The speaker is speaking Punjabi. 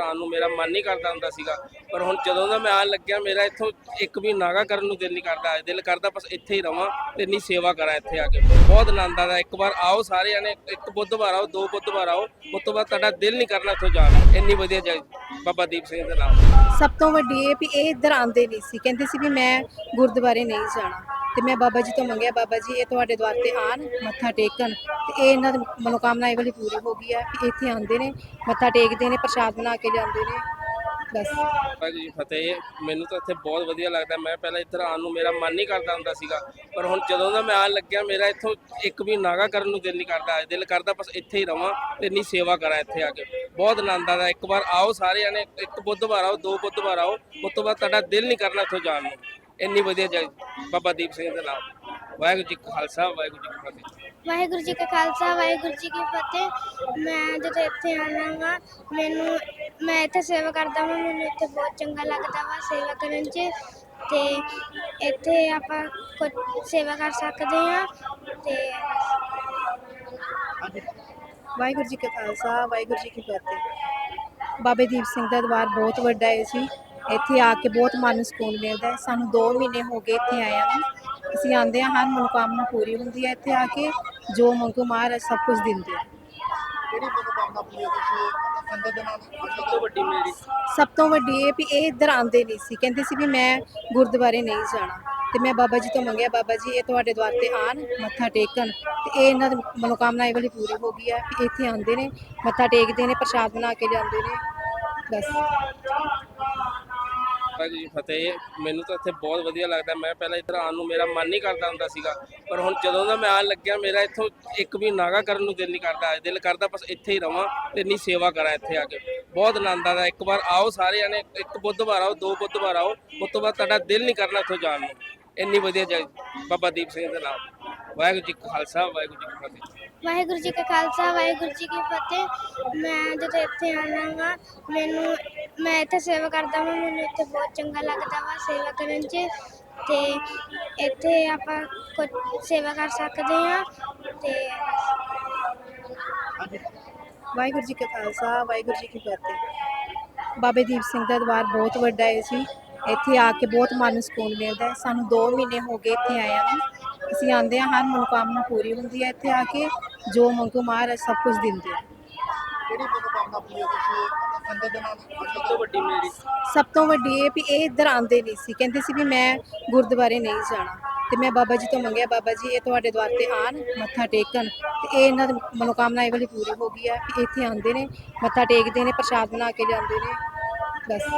ਆਉਣ ਨੂੰ ਮੇਰਾ ਮਨ ਨਹੀਂ ਕਰਦਾ ਹੁੰਦਾ ਸੀਗਾ। ਪਰ ਹੁਣ ਜਦੋਂ ਦਾ ਮੈਂ ਆਉਣ ਲੱਗਿਆ, ਮੇਰਾ ਇੱਥੋਂ ਇੱਕ ਵੀ ਨਾਗਾ ਕਰਨ ਨੂੰ ਦਿਲ ਨਹੀਂ ਕਰਦਾ। ਦਿਲ ਕਰਦਾ ਬਸ ਇੱਥੇ ਹੀ ਰਵਾਂ ਤੇ ਇੰਨੀ ਸੇਵਾ ਕਰਾਂ ਇੱਥੇ ਆ ਕੇ। ਬਹੁਤ ਆਨੰਦ ਆਉਂਦਾ ਇੱਕ ਵਾਰ ਆਓ ਸਾਰੇ ਜਣੇ ਇੱਕ ਬੁੱਧਵਾਰ ਆਓ, ਦੋ ਬੁੱਧਵਾਰ ਆਓ। ਉਸ ਤੋਂ ਬਾਅਦ ਤੁਹਾਡਾ ਦਿਲ ਨਹੀਂ ਕਰਨਾ ਇੱਥੋਂ ਜਾਣ ਨੂੰ। ਇੰਨੀ ਵਧੀਆ ਜਗ੍ਹਾ ਬਾਬਾ ਦੀਪ ਸਿੰਘ ਦੇ ਨਾਮ। ਸਭ ਤੋਂ ਵੱਡੀ ਇਹ ਵੀ ਇਹ ਇੱਧਰ ਆਉਂਦੇ ਨਹੀਂ ਸੀ। ਕਹਿੰਦੇ ਸੀ ਵੀ ਮੈਂ ਗੁਰਦੁਆਰੇ ਨਹੀਂ ਜਾਣਾ। ਤੇ ਮੈਂ ਬਾਬਾ ਜੀ ਤੋਂ ਮੰਗਿਆ, ਬਾਬਾ ਜੀ ਇਹ ਤੁਹਾਡੇ ਦਵਾਰ ਤੇ ਆਣ ਮੱਥਾ ਟੇਕਣ। ਤੇ ਇਹ ਇਹਨਾਂ ਦੀ ਮਨੋਕਾਮਨਾ ਇਹ ਵਾਲੀ ਪੂਰੀ ਹੋ ਗਈ ਆ ਕਿ ਇੱਥੇ ਆਉਂਦੇ ਨੇ, ਮੱਥਾ ਟੇਕਦੇ ਨੇ, ਪ੍ਰਸ਼ਾਦ ਬਣਾ ਕੇ ਜਾਂਦੇ ਨੇ, ਬਸ। ਵਾਹਿਗੁਰੂ ਫਤਿਹ। ਮੈਨੂੰ ਤਾਂ ਇੱਥੇ ਬਹੁਤ ਵਧੀਆ ਲੱਗਦਾ। ਮੈਂ ਪਹਿਲਾਂ ਇੱਧਰ ਆਉਣ ਨੂੰ ਮੇਰਾ ਮਨ ਨਹੀਂ ਕਰਦਾ ਹੁੰਦਾ ਸੀਗਾ। ਪਰ ਹੁਣ ਜਦੋਂ ਦਾ ਮੈਂ ਆਉਣ ਲੱਗਿਆ, ਮੇਰਾ ਇੱਥੋਂ ਇੱਕ ਵੀ ਨਾਗਾ ਕਰਨ ਨੂੰ ਦਿਲ ਨਹੀਂ ਕਰਦਾ। ਦਿਲ ਕਰਦਾ ਬਸ ਇੱਥੇ ਹੀ ਰਵਾਂ ਤੇ ਇੰਨੀ ਸੇਵਾ ਕਰਾਂ ਇੱਥੇ ਆ ਕੇ। ਬਹੁਤ ਆਨੰਦ ਆਉਂਦਾ ਇੱਕ ਵਾਰ ਆਓ ਸਾਰੇ ਜਣੇ ਇੱਕ ਬੁੱਧਵਾਰ ਆਓ, ਦੋ ਬੁੱਧਵਾਰ ਆਓ। ਉਸ ਤੋਂ ਬਾਅਦ ਤੁਹਾਡਾ ਦਿਲ ਨਹੀਂ ਕਰਨਾ ਇੱਥੋਂ ਜਾਣ ਨੂੰ। ਇੰਨੀ ਵਧੀਆ ਜਗ੍ਹਾ ਬਾਬਾ ਦੀਪ ਸਿੰਘ ਦੇ ਨਾਮ। ਵਾਹਿਗੁਰੂ ਜੀ ਕਾ ਖਾਲਸਾ ਵਾਹਿਗੁਰੂ ਜੀ ਕੀ ਫਤਿਹ। ਵਾਹਿਗੁਰੂ ਜੀ ਕਾ ਖਾਲਸਾ ਵਾਹਿਗੁਰੂ ਜੀ ਕੀ ਫਤਿਹ। ਮੈਂ ਜਦੋਂ ਇੱਥੇ ਆਉਣਾ ਵਾ ਮੈਨੂੰ ਮੈਂ ਇੱਥੇ ਸੇਵਾ ਕਰਦਾ ਹਾਂ ਮੈਨੂੰ ਇੱਥੇ ਬਹੁਤ ਚੰਗਾ ਲੱਗਦਾ ਵਾ ਸੇਵਾ ਕਰਨ 'ਚ। ਤੇ ਇੱਥੇ ਆਪਾਂ ਕੁਝ ਸੇਵਾ ਕਰ ਸਕਦੇ ਹਾਂ ਤੇ ਵਾਹਿਗੁਰੂ ਜੀ ਕਾ ਖਾਲਸਾ ਵਾਹਿਗੁਰੂ ਜੀ ਕੀ ਫਤਿਹ। ਬਾਬੇ ਦੀਪ ਸਿੰਘ ਦਾ ਦਰਬਾਰ ਬਹੁਤ ਵੱਡਾ ਹੈ ਜੀ ਇੱਥੇ ਆ ਕੇ ਬਹੁਤ ਮਨ ਨੂੰ ਸਕੂਨ ਮਿਲਦਾ ਹੈ। ਸਾਨੂੰ 2 ਮਹੀਨੇ ਹੋ ਗਏ ਇੱਥੇ ਆਇਆ ਨੂੰ। ਅਸੀਂ ਆਂਦੇ ਹਾਂ ਹਰ ਮਨੋਕਾਮਨਾ ਪੂਰੀ ਹੁੰਦੀ ਹੈ। ਇੱਥੇ ਆ ਕੇ ਜੋ ਮੰਗੋ ਮਹਾਰਾਜ ਸਭ ਕੁਝ ਦਿੰਦੇ ਆ। ਕਿਹੜੀ ਮਨੋਕਾਮਨਾ ਪੂਰੀ ਹੋਈ ਤੁਸੀਂ ਸੰਗਤ ਦੇ ਨਾਲ ਸਭ ਤੋਂ ਵੱਡੀ ਮੇਰੀ? ਸਭ ਤੋਂ ਵੱਡੀ ਇਹ ਵੀ ਇਹ ਇੱਧਰ ਆਉਂਦੇ ਨਹੀਂ ਸੀ। ਕਹਿੰਦੇ ਸੀ ਵੀ ਮੈਂ ਗੁਰਦੁਆਰੇ ਨਹੀਂ ਜਾਣਾ। ਤੇ ਮੈਂ ਬਾਬਾ ਜੀ ਤੋਂ ਮੰਗਿਆ ਬਾਬਾ ਜੀ ਇਹ ਤੁਹਾਡੇ ਦਵਾਰ ਤੇ ਆਣ ਮੱਥਾ ਟੇਕਣ। ਤੇ ਇਹ ਇਹਨਾਂ ਦੀ ਮਨੋਕਾਮਨਾ ਇਹ ਵਾਲੀ ਪੂਰੀ ਹੋ ਗਈ ਆ ਕਿ ਇੱਥੇ ਆਉਂਦੇ ਨੇ ਮੱਥਾ ਟੇਕਦੇ ਨੇ ਪ੍ਰਸ਼ਾਦ ਬਣਾ ਕੇ ਜਾਂਦੇ ਨੇ। ਬਸ। ਜੀ ਫਤਿਹ। ਮੈਨੂੰ ਤਾਂ ਇੱਥੇ ਬਹੁਤ ਵਧੀਆ ਲੱਗਦਾ। ਮੈਂ ਪਹਿਲਾਂ ਇੱਧਰ ਆਉਣ ਨੂੰ ਮੇਰਾ ਮਨ ਨਹੀਂ ਕਰਦਾ ਹੁੰਦਾ ਸੀਗਾ। ਪਰ ਹੁਣ ਜਦੋਂ ਦਾ ਮੈਂ ਆਉਣ ਲੱਗਿਆ, ਮੇਰਾ ਇੱਥੋਂ ਇੱਕ ਵੀ ਨਾਗਾ ਕਰਨ ਨੂੰ ਦਿਲ ਨਹੀਂ ਕਰਦਾ। ਦਿਲ ਕਰਦਾ ਬਸ ਇੱਥੇ ਹੀ ਰਵਾਂ ਤੇ ਇੰਨੀ ਸੇਵਾ ਕਰਾਂ ਇੱਥੇ ਆ ਕੇ। ਬਹੁਤ ਆਨੰਦ ਆਉਂਦਾ ਇੱਕ ਵਾਰ ਆਓ ਸਾਰੇ ਜਣੇ ਇੱਕ ਬੁੱਧਵਾਰ ਆਓ, ਦੋ ਬੁੱਧਵਾਰ ਆਓ। ਉਸ ਤੋਂ ਬਾਅਦ ਤੁਹਾਡਾ ਦਿਲ ਨਹੀਂ ਕਰਨਾ ਇੱਥੋਂ ਜਾਣ ਨੂੰ। ਇੰਨੀ ਵਧੀਆ ਜਗ੍ਹਾ। ਬਾਬਾ ਦੀਪ ਸਿੰਘ ਦੇ ਨਾਮ। ਵਾਹਿਗੁਰੂ ਜੀ ਕਾ ਖਾਲਸਾ, ਵਾਹਿਗੁਰੂ ਜੀ ਕੀ ਫਤਿਹ। ਵਾਹਿਗੁਰੂ ਜੀ ਕਾ ਖਾਲਸਾ, ਵਾਹਿਗੁਰੂ ਜੀ ਕੀ ਫਤਿਹ। ਮੈਂ ਜਦੋਂ ਇੱਥੇ ਆਉਣਾ ਵਾ ਮੈਨੂੰ ਮੈਂ ਇੱਥੇ ਸੇਵਾ ਕਰਦਾ ਹਾਂ ਮੈਨੂੰ ਇੱਥੇ ਬਹੁਤ ਚੰਗਾ ਲੱਗਦਾ ਵਾ ਸੇਵਾ ਕਰਨ 'ਚ ਤੇ ਇੱਥੇ ਆਪਾਂ ਕੁਝ ਸੇਵਾ ਕਰ ਸਕਦੇ ਹਾਂ ਤੇ ਵਾਹਿਗੁਰੂ ਜੀ ਕਾ ਖਾਲਸਾ, ਵਾਹਿਗੁਰੂ ਜੀ ਕੀ ਫਤਿਹ। ਬਾਬੇ ਦੀਪ ਸਿੰਘ ਦਾ ਦਰਬਾਰ ਬਹੁਤ ਵੱਡਾ ਹੈ ਜੀ। ਇੱਥੇ ਆ ਕੇ ਬਹੁਤ ਮਨ ਨੂੰ ਸਕੂਨ ਮਿਲਦਾ ਹੈ। ਸਾਨੂੰ 2 ਮਹੀਨੇ ਹੋ ਗਏ ਇੱਥੇ ਆਇਆ ਨੂੰ। ਅਸੀਂ ਆਉਂਦੇ ਹਾਂ, ਹਰ ਮਨੋਕਾਮਨਾ ਪੂਰੀ ਹੁੰਦੀ ਹੈ। ਇੱਥੇ ਆ ਕੇ ਜੋ ਮੰਗੋ ਮਹਾਰਾਜ ਸਭ ਕੁਝ ਦਿੰਦੇ ਆ। ਕਿਹੜੀ ਮਨੋਕਾਮਨਾ ਪੂਰੀ ਹੋਈ ਤੁਸੀਂ ਸੰਗਤ ਦੇ ਨਾਲ ਸਭ ਤੋਂ ਵੱਡੀ ਮੇਰੀ। ਸਭ ਤੋਂ ਵੱਡੀ ਇਹ ਵੀ ਇਹ ਇੱਧਰ ਆਉਂਦੇ ਨਹੀਂ ਸੀ। ਕਹਿੰਦੇ ਸੀ ਵੀ ਮੈਂ ਗੁਰਦੁਆਰੇ ਨਹੀਂ ਜਾਣਾ। ਤੇ ਮੈਂ ਬਾਬਾ ਜੀ ਤੋਂ ਮੰਗਿਆ ਬਾਬਾ ਜੀ ਇਹ ਤੁਹਾਡੇ ਦਵਾਰ ਤੇ ਆਣ ਮੱਥਾ ਟੇਕਣ। ਤੇ ਇਹ ਇਹਨਾਂ ਦੀ ਮਨੋਕਾਮਨਾ ਇਹ ਵਾਲੀ ਪੂਰੀ ਹੋ ਗਈ ਆ ਕਿ ਇੱਥੇ ਆਉਂਦੇ ਨੇ ਮੱਥਾ ਟੇਕਦੇ ਨੇ ਪ੍ਰਸ਼ਾਦ ਬਣਾ ਕੇ ਜਾਂਦੇ ਨੇ। ਬਸ।